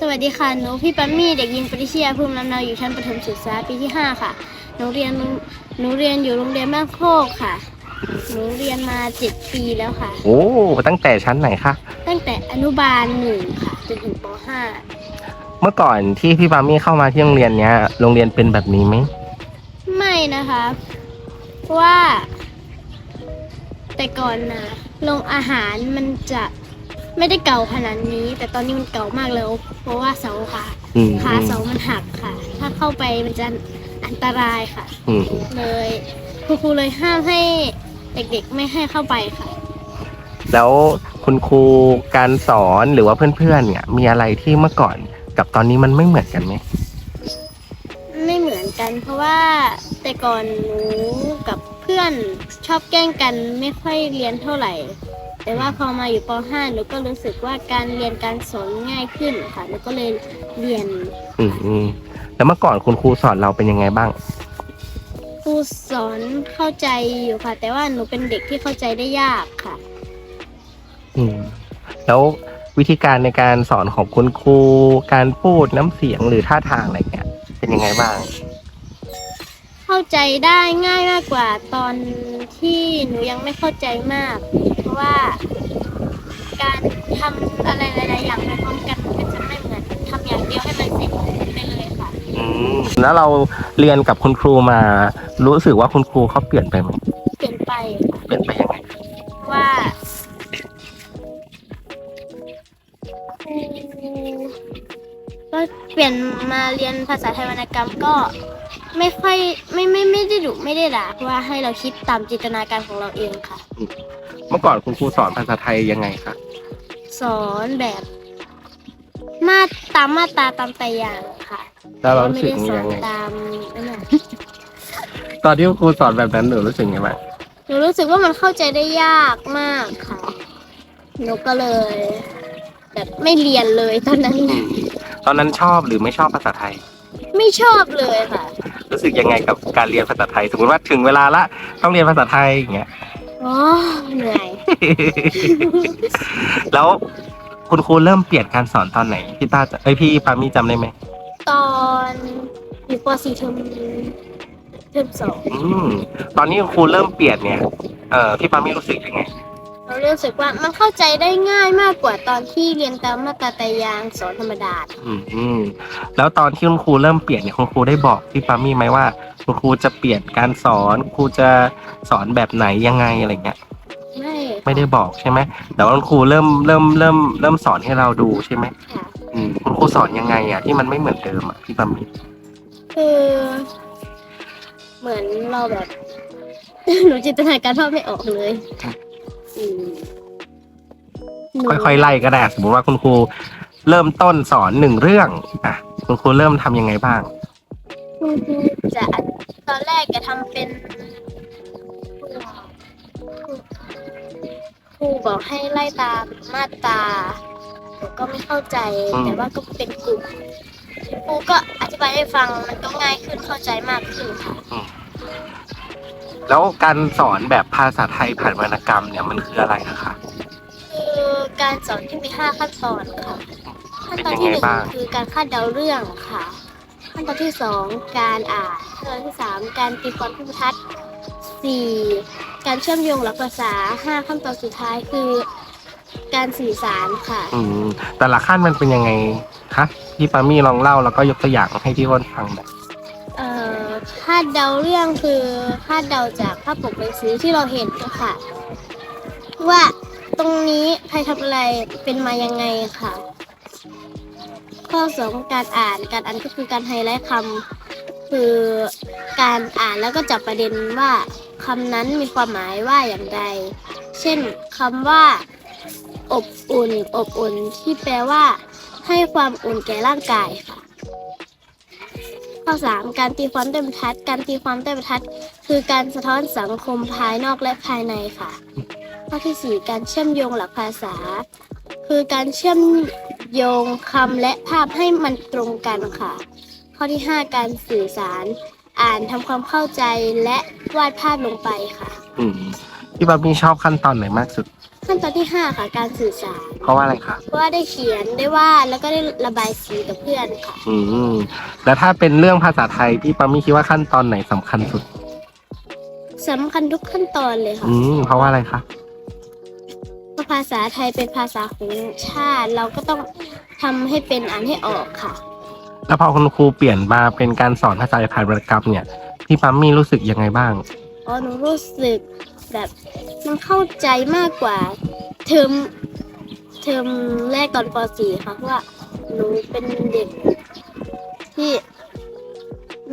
สวัสดีค่ะ หนูพี่ปัมมี่เด็กหญิงปริชยาภูมิลำเนาอยู่ชั้นประถมศึกษาปีที่ 5 ค่ะ หนูเรียนหนูเรียนอยู่โรงเรียนบ้านโคกค่ะ หนูเรียนมา7ปีแล้วค่ะ โอ้ตั้งแต่ชั้นไหนคะตั้งแต่อนุบาลหนึ่งค่ะจนถึงปเมื่อก่อนที่พี่ปามี่เข้ามาที่โรงเรียนเนี้ยโรงเรียนเป็นแบบนี้ไหม .5 ไม่นะคะเพราะว่า แต่ก่อนนะโรงอาหารมันจะ ไม่ได้เก่าขนาดนี้ แต่ตอนนี้มันเก่ามากแล้ว เพราะว่าเสาค่ะอืมขาเสามันหักค่ะ ถ้าเข้าไปมันจะอันตรายค่ะ อืมเลยคุณครูเลยห้ามให้เด็กๆ ไม่ให้เข้าไปค่ะ แล้วคุณครูการสอนหรือว่าเพื่อนๆเนี่ย มีอะไรที่เมื่อก่อนกับตอนนี้มันไม่เหมือนกันไหมไม่เหมือนกัน เพราะว่าแต่ก่อนหนูกับเพื่อนชอบแกล้งกันไม่ค่อยเรียนเท่าไหร่ แต่ว่าพอมาอยู่ป .5 หนูก็รู้สึกว่าการเรียนการสอนง่ายขึ้นค่ะหนูก็เลยเรียนอืมอืมแล้วเมื่อก่อนคุณครูสอนเราเป็นยังไงบ้าง ครูสอนเข้าใจอยู่ค่ะ แต่ว่าหนูเป็นเด็กที่เข้าใจได้ยากค่ะ อืม แล้ววิธีการในการสอนของคุณครู การพูดน้ำเสียงหรือท่าทางอะไรเงี้ย เป็นยังไงบ้าง เข้าใจได้ง่ายมากกว่าตอนที่หนูยังไม่เข้าใจมากเพราะ ว่า การทำอะไรหลายๆอย่างไปพร้อมกันมันจะไม่เหมือนทำอย่างเดียวให้มันเสร็จไปเลยค่ะอืมแล้วเราเรียนกับคุณครูมา รู้สึกว่าคุณครูเขาเปลี่ยนไปไหมเปลี่ยนไปเปลี่ยนไปยังไงว่าก็เปลี่ยนมาเรียนภาษาไทยวรรณกรรมก็ไม่ค่อยไม่ไม่ไม่ได้ดุไม่ได้ด่าเพราะว่าให้เราคิดตามจินตนาการของเราเองค่ะ เมื่อก่อนคุณครูสอนภาษาไทยยังไงคะสอนแบบมาตามมาตราตามแต่อย่างค่ะแล้วเรารู้ไม่สึกได้สอนยังไงตามนั่นน่ะตอนที่คุณครูสอนแบบนั้นหนูรู้สึกยังไงบ้างหนูรู้สึกว่ามันเข้าใจได้ยากมากค่ะหนูก็เลย แบบไม่เรียนเลยตอนนั้น ตอนนั้นชอบหรือไม่ชอบภาษาไทย ไม่ชอบเลยค่ะ รู้สึกยังไงกับการเรียนภาษาไทย สมมติว่าถึงเวลาละต้องเรียนภาษาไทยอย่างเงี้ย อ๋อเหนื่อยแล้วคุณครูเริ่มเปลี่ยนการสอนตอนไหนพี่ต้าจะเอ้ยพี่ปามี่จำได้ไหมตอนอยู่ป .4 เทอมเทอมสองอืมตอนนี้คุณครูเริ่มเปลี่ยนเนี่ยเอ่อพี่ปามี่รู้สึกยังไง เรารู้สึกว่ามันเข้าใจได้ง่ายมากกว่าตอนที่เรียนตามมาตราแต่ยางสอนธรรมดา อืมอืมแล้วตอนที่คุณครูเริ่มเปลี่ยนเนี่ยคุณครูได้บอกพี่ปามี่ไหมว่าคุณครูจะเปลี่ยนการสอนครูจะสอนแบบไหนยังไงอะไรเงี้ยไม่ไม่ได้บอกใช่ไหมแต่ว่าคุณครูเริ่มเริ่มเริ่มเริ่มสอนให้เราดูใช่ไหมค่ะอืมคุณครูสอนยังไงอะที่มันไม่เหมือนเดิมอะพี่ปามี่คือ เหมือนเราแบบ หนูจินตนาการภาพไม่ออกเลยอืมหนู ค่อยๆไล่ก็ได้สมมติว่าคุณครูเริ่มต้นสอนหนึ่งเรื่องอะคุณครูเริ่มทำยังไงบ้าง คุณครูจะตอนแรกจะทำเป็นครูบอกให้ไล่ตามมาตราหนูก็ไม่เข้าใจอืมแต่ว่าก็เป็นกลุ่มครูก็อธิบายให้ฟังมันก็ง่ายขึ้นเข้าใจมากขึ้นค่ะ แล้วการสอนแบบภาษาไทยผ่านวรรณกรรมเนี่ยมันคืออะไรนะคะ คือการสอนที่มีห้าขั้นตอนค่ะ ขั้นตอนเป็นที่ยังหไงนึ่งบ้างคือการคาดเดาเรื่องค่ะ ขั้นตอนที่สองการอ่านขั้นตอนที่สามการตีความพิมพ์ทัศน์สี่การเชื่อมโยงหลักภาษาห้าขั้นตอนสุดท้ายคือ การสื่อสารค่ะ อืมแต่ละขั้นมันเป็นยังไงคะพี่ปามี่ลองเล่าแล้วก็ยกตัวอย่างให้พี่อ้นฟังหน่อยเอ่อ คาดเดาเรื่องคือคาดเดาจากภาพปกหนังสือที่เราเห็นค่ะ ว่าตรงนี้ใครทำอะไรเป็นมายังไงค่ะ ข้อสองการอ่านการอ่านก็คือการไฮไลท์คำคือการอ่านแล้วก็จับประเด็นว่าคำนั้นมีความหมายว่าอย่างไร เช่นคำว่า อบอุ่น อบอุ่นที่แปลว่า ให้ความอุ่นแก่ร่างกายค่ะ ข้อ 3 การตีความด้วยบรรทัด การตีความด้วยบรรทัด คือการสะท้อนสังคมภายนอกและภายในค่ะ ข้อทีสี่4 การเชื่อมโยงหลักภาษา คือการเชื่อมโยงคำและภาพให้มันตรงกันค่ะ ข้อที่ 5 การสื่อสาร อ่านทำความเข้าใจและวาดภาพลงไปค่ะ อืมพี่ปามี่ชอบขั้นตอนไหนมากสุด ขั้นตอนที่ห้าค่ะ การสื่อสารเพราะว่าอะไรคะเพราะว่าได้เขียนได้วาดแล้วก็ได้ระบายสีกับเพื่อนค่ะ อืมแล้วถ้าเป็นเรื่องภาษาไทยพี่ปามี่คิดว่าขั้นตอนไหนสำคัญสุด สำคัญทุกขั้นตอนเลยค่ะอืมเพราะว่าอะไรคะเพราะภาษาไทยเป็นภาษาของชาติ เราก็ต้องทำให้เป็นอ่านให้ออกค่ะ แล้วพอคุณครูเปลี่ยนมาเป็นการสอนภาษาไทยผ่านวรรณกรรมเนี่ยพี่ปัมมี่รู้สึกยังไงบ้าง อ๋อหนูรู้สึกแบบ มันเข้าใจมากกว่า เทอมเทอมแรกตอนป .4 ค่ะเพราะว่าหนูเป็นเด็ก ที่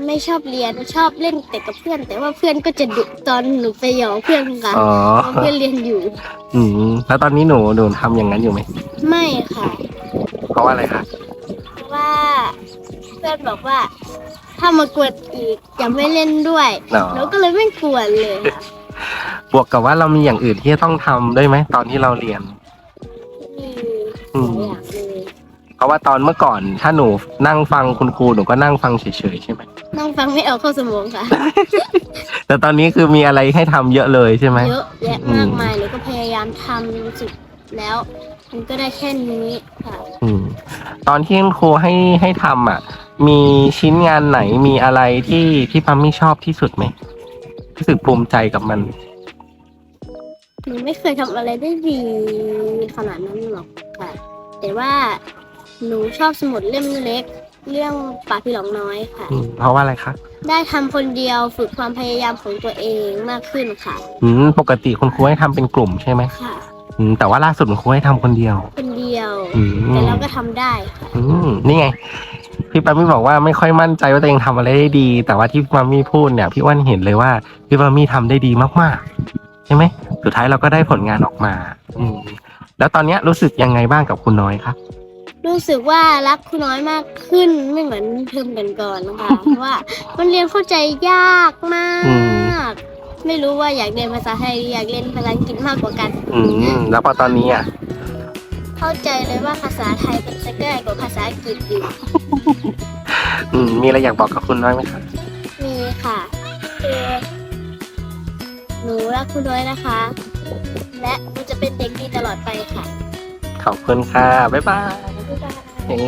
ไม่ชอบเรียนชอบเล่นแต่กับเพื่อน แต่ว่าเพื่อนก็จะดุตอนหนูไปหยอกเพื่อนค่ะอ๋อ เพราะเพื่อนเรียนอยู่ อืม แล้วตอนนี้หนูหนูทำอย่างนั้นอยู่ไหม ไม่ค่ะ เพราะว่าอะไรคะ เพราะว่าเพื่อนบอกว่า ถ้ามากวนอีกจะไม่เล่นด้วยอ๋อ หนูก็เลยไม่กวนเลยค่ะ บวกกับว่าเรามีอย่างอื่นที่จะต้องทำด้วยไหมตอนที่เราเรียน มีหอืมลายอย่างเลยเพราะว่าตอนเมื่อก่อนถ้าหนูนั่งฟังคุณครูหนูก็นั่งฟังเฉยๆใช่ไหมนั่งฟังไม่เอาเข้าสมองค่ะ แต่ตอนนี้คือมีอะไรให้ทำเยอะเลยใช่ไหม เยอะแยะมากมายเลยก็พยายามทำสุดแล้ว มันก็ได้แค่นี้ค่ะ อืมตอนที่คุณครูให้ให้ทำอะ มีชิ้นงานไหนมีอะไรที่ที่ปัมมี่ชอบที่สุดไหมรู้สึกภูมิใจกับมัน หนูไม่เคยทำอะไรได้ดีขนาดนั้นหรอกค่ะ แต่ว่าหนูชอบสมุดเล่มเล็ก เรื่องป่าพี่หลองน้อยค่ะ อืมเพราะว่าอะไรคะได้ทำคนเดียวฝึกความพยายามของตัวเองมากขึ้นค่ะ อืมปกติคุณครูให้ทำเป็นกลุ่มใช่ไหมค่ะ อืมแต่ว่าล่าสุดคุณครูให้ทำคนเดียว คนเดียว อืมแต่เราก็ทำได้ค่ะอืมนี่ไง พี่ปามี่บอกว่าไม่ค่อยมั่นใจว่าตัวเองทำอะไรได้ดี แต่ว่าที่พี่ปามี่พูดเนี่ยพี่อ้วันเห็นเลยว่าพี่ปามี่ทำได้ดีมากๆ ใช่ไหมสุดท้ายเราก็ได้ผลงานออกมา อืมแล้วตอนเนี้ยรู้สึกยังไงบ้างกับคุณน้อยคะรู้สึกว่ารักคุณน้อยมากขึ้นไม่เหมือนเทอมกันก่อนๆนะคะ เพราะว่ามันเรียนเข้าใจยากมาก ไม่รู้ว่าอยากเรียนภาษาไทยหรืออยากเรียนภาษาอังกฤษมากกว่ากัน อืม แล้วพอตอนนี้อะ เข้าใจเลยว่าภาษาไทยเป็นจะง่ายกว่าภาษาอังกฤษอยู่ อืม มีอะไรอยากบอกกับคุณน้อยไหมคะมี หนูรักคุณน้อยนะคะ และหนูจะเป็นเด็กดีตลอดไปค่ะ ขอบคุณค่ะ บ๊ายบาย บ๊ายบายเฮ้